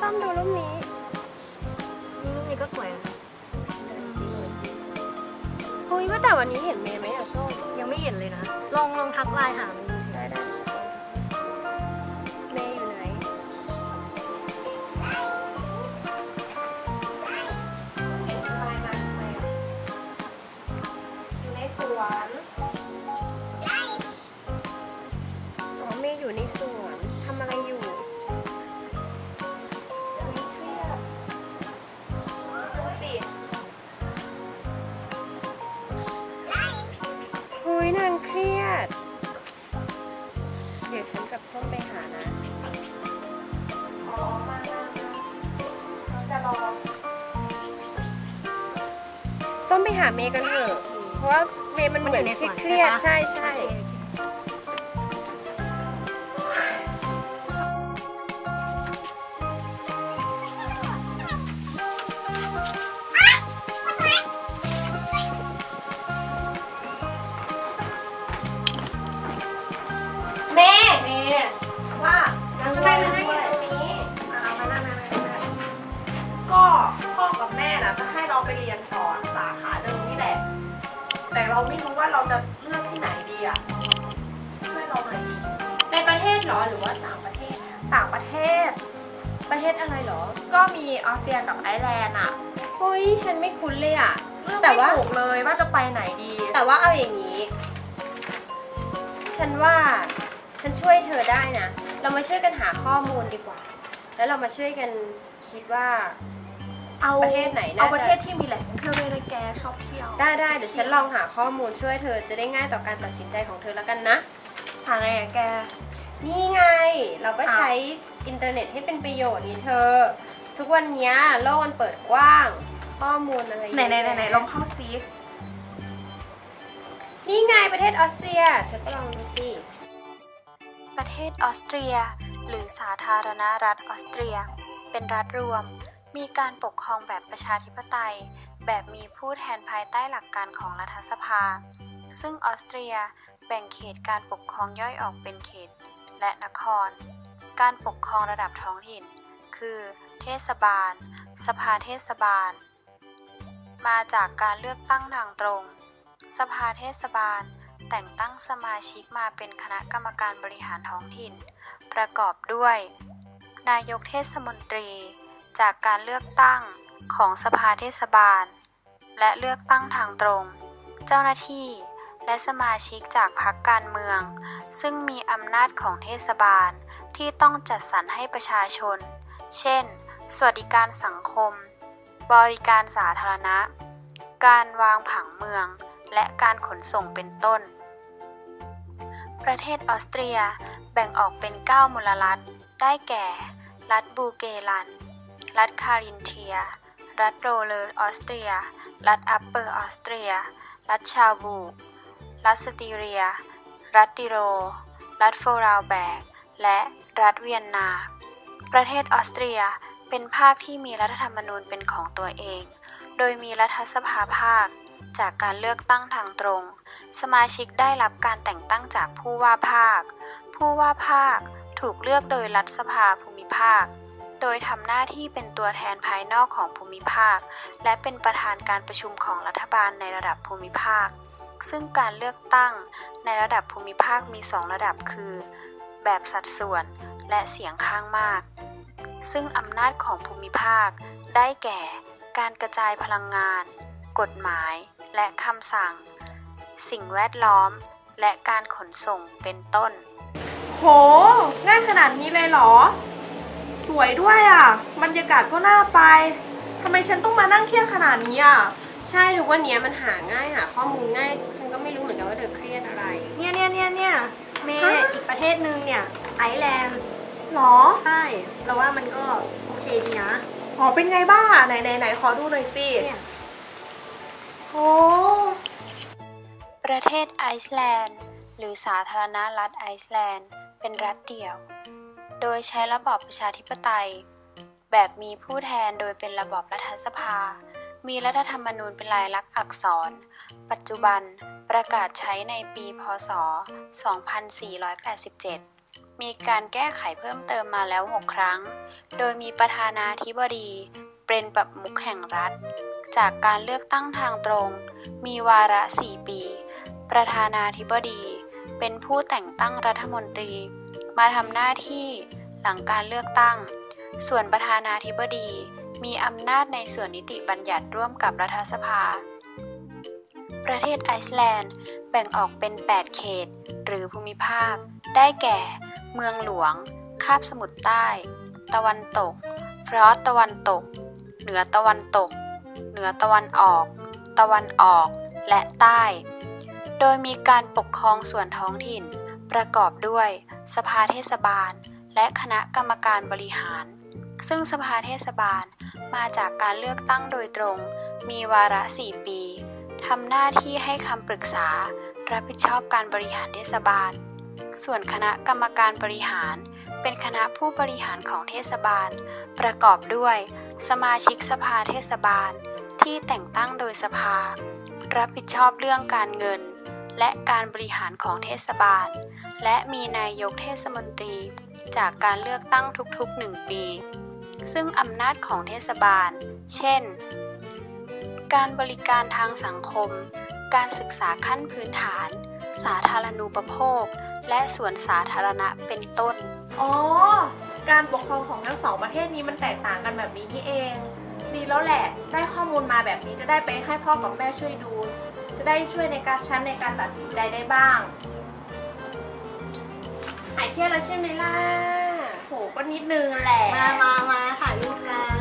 ส้มดูรูปนี้นี่รูปนี้ก็สวยนะอุ้ยว่าแต่วันนี้เห็นเมย์ไหมอะส้มยังไม่เห็นเลยนะ ลองลองทักไลน์หามันดูได้ได้ หาเมย์กันเถอะเพราะว่าเมย์มันเหมือนเครียดๆใช่ใช่เต่างประเทศ ประเทศอะไรเหรอ ก็มีออสเตรียกับไอร์แลนด์อะเฮ้ยฉันไม่คุ้นเลยอะเลือกแต่ไม่ว่า ถูกเลยว่าจะไปไหนดี แต่ว่าเอาอย่างนี้ ฉันว่าฉันช่วยเธอได้นะ เรามาช่วยกันหาข้อมูลดีกว่า แล้วเรามาช่วยกันคิดว่า เอาประเทศไหนน่าจะ เอาประเทศที่มีแหล่งท่องเที่ยวด้วยนะแกชอบเที่ยวได้ได้เดี๋ยวฉันลองหาข้อมูลช่วยเธอจะได้ง่ายต่อการตัดสินใจของเธอแล้วกันนะ หาไงอะแก นี่ไงเราก็ค่ะใช้อินเทอร์เน็ตให้เป็นประโยชน์นี่เธอ ทุกวันเนี้ยโลกมันเปิดกว้าง ข้อมูลอะไรเยอะไหนไหนไหนไหนแยะลองเข้าซินี่ไงประเทศออสเตรียเธอก็ลองดูสิประเทศออสเตรีย หรือสาธารณรัฐออสเตรีย เป็นรัฐรวม มีการปกครองแบบประชาธิปไตย แบบมีผู้แทนภายใต้หลักการของรัฐสภา ซึ่งออสเตรียแบ่งเขตการปกครองย่อยออกเป็นเขต และนคร การปกครองระดับท้องถิ่น คือ เทศบาล สภาเทศบาล มาจากการเลือกตั้งทางตรง สภาเทศบาล แต่งตั้งสมาชิกมาเป็นคณะกรรมการบริหารท้องถิ่น ประกอบด้วย นายกเทศมนตรี จากการเลือกตั้งของสภาเทศบาล และเลือกตั้งทางตรง เจ้าหน้าที่ และสมาชิกจากพรรคการเมือง ซึ่งมีอำนาจของเทศบาลที่ต้องจัดสรรให้ประชาชน เช่น สวัสดิการสังคม บริการสาธารณะ การวางผังเมือง และการขนส่งเป็นต้น ประเทศออสเตรียแบ่งออกเป็น 9มลรัฐ ได้แก่ รัฐบูเกลัน รัฐคารินเทีย รัฐโรเลอร์ออสเตรีย รัฐอัปเปอร์ออสเตรีย รัฐชาบู รัฐสตีเรีย รัฐติโร รัฐโฟราวแบก และรัฐเวียนนา ประเทศออสเตรียเป็นภาคที่มีรัฐธรรมนูญเป็นของตัวเอง โดยมีรัฐสภาภาคจากการเลือกตั้งทางตรง สมาชิกได้รับการแต่งตั้งจากผู้ว่าภาค ผู้ว่าภาคถูกเลือกโดยรัฐสภาภูมิภาค โดยทำหน้าที่เป็นตัวแทนภายนอกของภูมิภาค และเป็นประธานการประชุมของรัฐบาลในระดับภูมิภาค ซึ่งการเลือกตั้งในระดับภูมิภาคมีสองระดับคือ แบบสัดส่วนและเสียงข้างมาก ซึ่งอำนาจของภูมิภาคได้แก่การกระจายพลังงาน กฎหมายและคำสั่ง สิ่งแวดล้อม และการขนส่งเป็นต้น โห ง่ายขนาดนี้เลยเหรอ สวยด้วยอะ บรรยากาศก็น่าไป ทำไมฉันต้องมานั่งเครียดขนาดนี้อะ ใช่ทุกวันเนี้ยมันหาง่ายหาข้อมูลง่ายฉันก็ไม่รู้เหมือนกันว่าเธอเครียดอะไร เนี่ยเนี่ยเนี่ยเนี่ยเมฮะย์อีกประเทศหนึ่งเนี่ยไอร์แลนด์หรอ ใช่เราว่ามันก็โอเคดีนะ อ๋อ เป็นไงบ้างอะไหนไหนไหนขอดูหน่อยสิเนี่ย โอ้ประเทศไอซ์แลนด์ หรือสาธารณรัฐไอซ์แลนด์ เป็นรัฐเดี่ยว โดยใช้ระบอบประชาธิปไตย แบบมีผู้แทนโดยเป็นระบอบรัฐสภา มีรัฐธรรมนูญเป็นลายลักษณ์อักษร ปัจจุบันประกาศใช้ในปี พศ 2487 มีการแก้ไขเพิ่มเติมมาแล้ว 6 ครั้ง โดยมีประธานาธิบดีเป็นประมุขแห่งรัฐ จากการเลือกตั้งทางตรง มีวาระ 4 ปี ประธานาธิบดี เป็นผู้แต่งตั้งรัฐมนตรี มาทำหน้าที่หลังการเลือกตั้ง ส่วนประธานาธิบดี มีอำนาจในส่วนนิติบัญญัติร่วมกับรัฐสภา ประเทศไอซ์แลนด์แบ่งออกเป็น 8 เขต หรือภูมิภาค ได้แก่ เมืองหลวง คาบสมุทรใต้ ตะวันตก ฟรอสตะวันตก เหนือตะวันตก เหนือตะวันออก ตะวันออก และใต้ โดยมีการปกครองส่วนท้องถิ่น ประกอบด้วย สภาเทศบาล และคณะกรรมการบริหารซึ่งสภาเทศบาล มาจากการเลือกตั้งโดยตรง มีวาระ 4 ปีทำหน้าที่ให้คำปรึกษา รับผิดชอบการบริหารเทศบาล ส่วนคณะกรรมการบริหาร เป็นคณะผู้บริหารของเทศบาล ประกอบด้วย สมาชิกสภาเทศบาล ที่แต่งตั้งโดยสภา รับผิดชอบเรื่องการเงิน และการบริหารของเทศบาล และมีนายกเทศมนตรี จากการเลือกตั้งทุกๆ1ปี ซึ่งอำนาจของเทศบาล เช่น การบริการทางสังคม การศึกษาขั้นพื้นฐาน สาธารณูปโภค และสวนสาธารณะเป็นต้น อ๋อ การปกครองของทั้งสองประเทศนี้มันแตกต่างกันแบบนี้นี่เอง ดีแล้วแหละ ได้ข้อมูลมาแบบนี้จะได้ไปให้พ่อกับแม่ช่วยดู จะได้ช่วยในการชั้นในการตัดสินใจได้บ้าง หายเครียดแล้วใช่ไหมล่ะโห ก็นิดนึงแหละ มามามาถ่ายรูปกัน